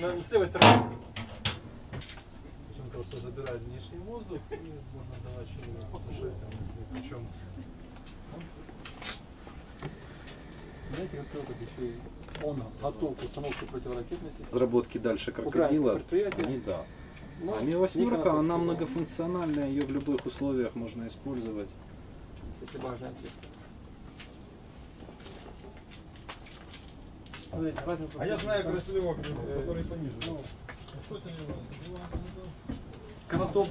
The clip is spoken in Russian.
на, на, с левой стороны. Причем просто забирает внешний воздух и можно давать еще знаете, как вот еще и он готов к установке противоракетной системы. Разработки дальше крокодила. Не да. Но А Ми восьмерка, Никона она только многофункциональная, ее в любых условиях можно использовать. Секция. Смотрите, разница А я знаю что, красивого, э, который пониже. ну, Что с ним? Конотоп